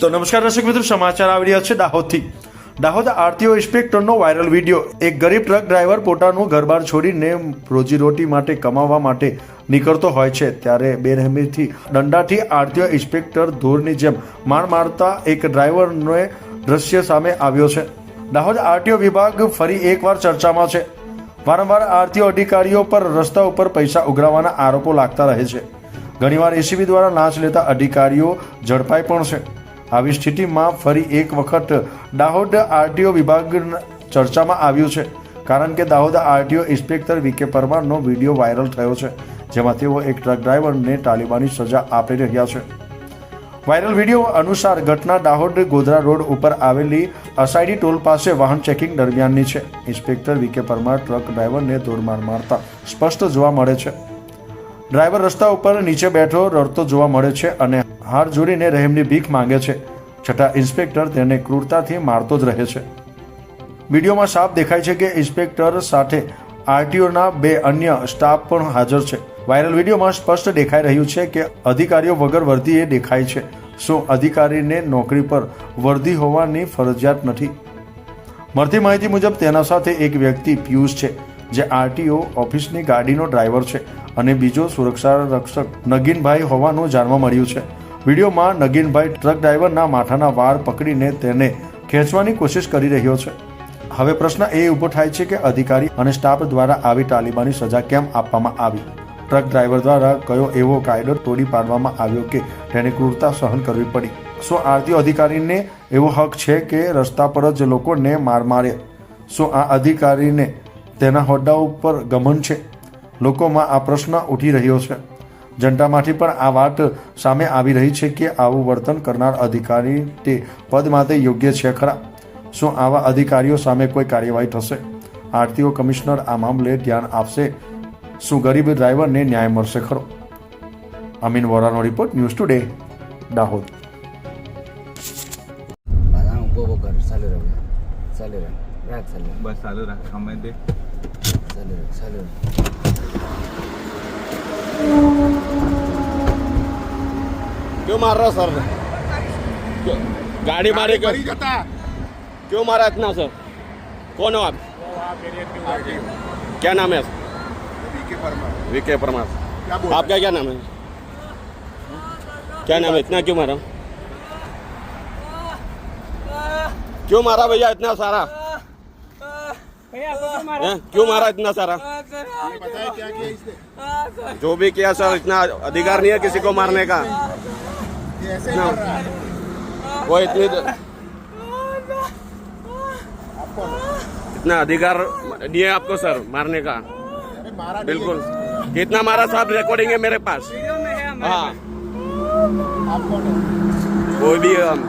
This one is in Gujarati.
તો નમસ્કાર દર્શક મિત્રો, સમાચાર આવી રહ્યા છે દાહોદથી. દાહોદ આરટીઓ ઇન્સ્પેક્ટરનો વાયરલ વીડિયો. એક ગરીબ ટ્રક ડ્રાઈવર પોતાનું ઘરબાર છોડીને રોજીરોટી માટે કમાવા માટે નીકળતો હોય છે, ત્યારે બેરહેમીથી દંડાથી આરટીઓ ઇન્સ્પેક્ટર ધૂળની જેમ માર મારતા એક ડ્રાઈવરને દ્રશ્ય સામે આવ્યો છે. દાહોદ આરટીઓ વિભાગ ફરી એકવાર ચર્ચામાં છે. વારંવાર આરટીઓ અધિકારીઓ પર રસ્તા ઉપર પૈસા ઉઘરાવવાના આરોપો લાગતા રહે છે. ઘણીવાર એસીબી દ્વારા લાંચ લેતા અધિકારીઓ ઝડપાઈ પણ છે. આવી સ્થિતિમાં ફરી એક વખત દાહોદ આરટીઓ વિભાગ ચર્ચામાં આવ્યું છે. કારણ કે દાહોદ આરટીઓ ઇન્સ્પેક્ટર વીકે પરમારનો વીડિયો વાયરલ થયો છે, જેમાં તેઓ એક ટ્રક ડ્રાઈવરને તાલિબાની સજા આપી રહ્યા છે. વાયરલ વીડિયો અનુસાર ઘટના દાહોદ ગોધરા રોડ ઉપર આવેલી અસાઈડી ટોલ પાસે વાહન ચેકિંગ દરમિયાનની છે. ઇન્સ્પેક્ટર વીકે પરમાર ટ્રક ડ્રાઈવરને ધોરમાર મારતા સ્પષ્ટ જોવા મળે છે. ડ્રાઈવર રસ્તા ઉપર નીચે બેઠો રડતો જોવા મળે છે અને હાર જોડીને રહેમની ભીખ માંગે છે. છતાં ઇન્સ્પેક્ટર તેને ક્રૂરતાથી મારતો જ રહે છે. વિડીયોમાં સાફ દેખાય છે કે ઇન્સ્પેક્ટર સાથે આરટીઓના બે અન્ય સ્ટાફ પણ હાજર છે. વાયરલ વિડીયોમાં સ્પષ્ટ દેખાઈ રહ્યું છે કે અધિકારીઓ વગર વર્દીએ દેખાય છે. શું અધિકારીને નોકરી પર વર્દી હોવાની ફરજિયાત નથી? મળતી માહિતી મુજબ તેના સાથે એક વ્યક્તિ પિયુષ છે. જે આરટીઓ ઓફિસની ગાડીનો ડ્રાઈવર છે અને બીજો સુરક્ષા રક્ષક નગીનભાઈ હોવાનું જાણવા મળ્યું છે. વિડીયોમાં નગીનભાઈ ટ્રક ડ્રાઈવરના માથાના વાળ પકડીને તેને ખેંચવાની કોશિશ કરી રહ્યો છે. હવે પ્રશ્ન એ ઊભો થાય છે કે અધિકારી અને સ્ટાફ દ્વારા આવી તાલિબાની સજા કેમ આપવામાં આવી? ટ્રક ડ્રાઈવર દ્વારા કયો એવો કાયદો તોડી પાડવામાં આવ્યો કે તેને ક્રૂરતા સહન કરવી પડી? શું આરટીઓ અધિકારીને એવો હક છે કે રસ્તા પર જ લોકોને માર મારે? શું આ અધિકારીને તેના હોદ્દા ઉપર ગમન છે. લોકોમાં આ પ્રશ્ન ઉઠી રહ્યો છે. જનતામાંથી પણ આ વાત સામે આવી રહી છે કે આવું વર્તન કરનાર અધિકારી તે પદ માટે યોગ્ય છે ખરા? શું આવા અધિકારીઓ સામે કોઈ કાર્યવાહી થશે? આરટીઓ કમિશનર આ મામલે ધ્યાન આપશે. શું ગરીબ ડ્રાઈવરને ન્યાય મળશે ખરો? અમીન વોરાનો રિપોર્ટ ન્યૂઝ ટુડે દાહોદ. ચાલુ રાખ ચાલુ રાખ બસ ચાલુ રાખ. અમે क्यों मार रहा सर? गाड़ी मारे क्यों? क्यों मारा इतना सर? कौन हो आप? क्या नाम है वीके परमार आपका क्या नाम है? क्या नाम है? इतना क्यों मारा? क्यों मारा भैया इतना सारा? क्यों मारा इतना सारा जो भी किया सर इतना अधिकार नहीं है किसी को मारने का ना। वो इतनी इतना अधिकार नहीं है आपको सर मारने का बिल्कुल कितना मारा साहब रिकॉर्डिंग है मेरे पास हाँ कोई भी हम,